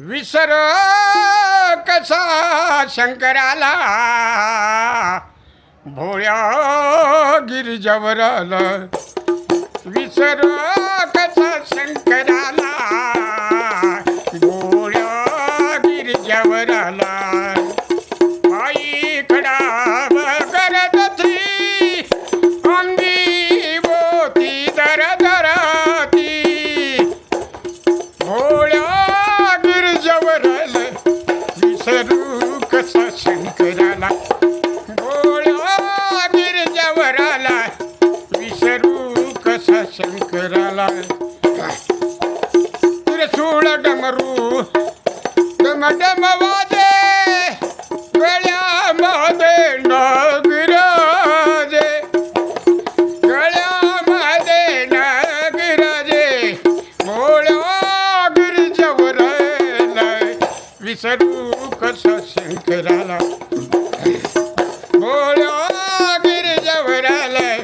विसर कसा शंकराला? भोळ्या गिरिजावर आलं. विसर कसा शंकराला? भोळ्या गिरिजावर विसरू कसा शंकराला भोळ्या गिरजवर आला विसरू कसा शंकराला त्रिशूळ डमरू डम डम वाजे गळ्यामध्ये नागराजे. गळ्यामध्ये नागराजे. भोळ्या गिरजावर विसरू कसा शंकराला बोला गिरजावर आलाय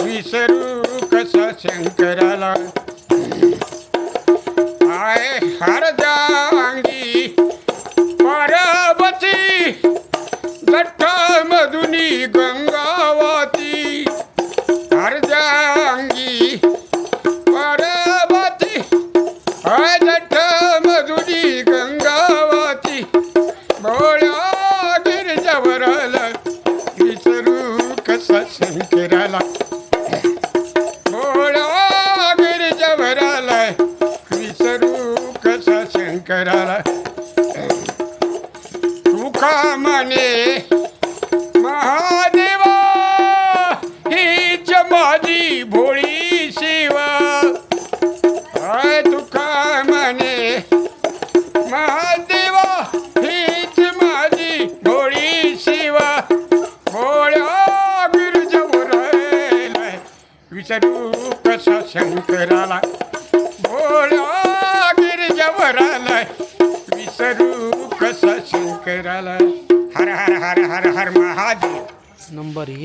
विसरू कसा शंकराला आय हर जांगी पार्वती लठ्ठ मधुनी गंगा शंकराला तुका म्हणे महादेवा हीच माझी भोळी शिवा. आय तुका म्हणे महादेवा हीच माझी भोळी शिवा. भोळ्या गिरजावर विचारू कसा शंकराला. भोळ्या कसा हर हर हर हर हर महादेव। नंबर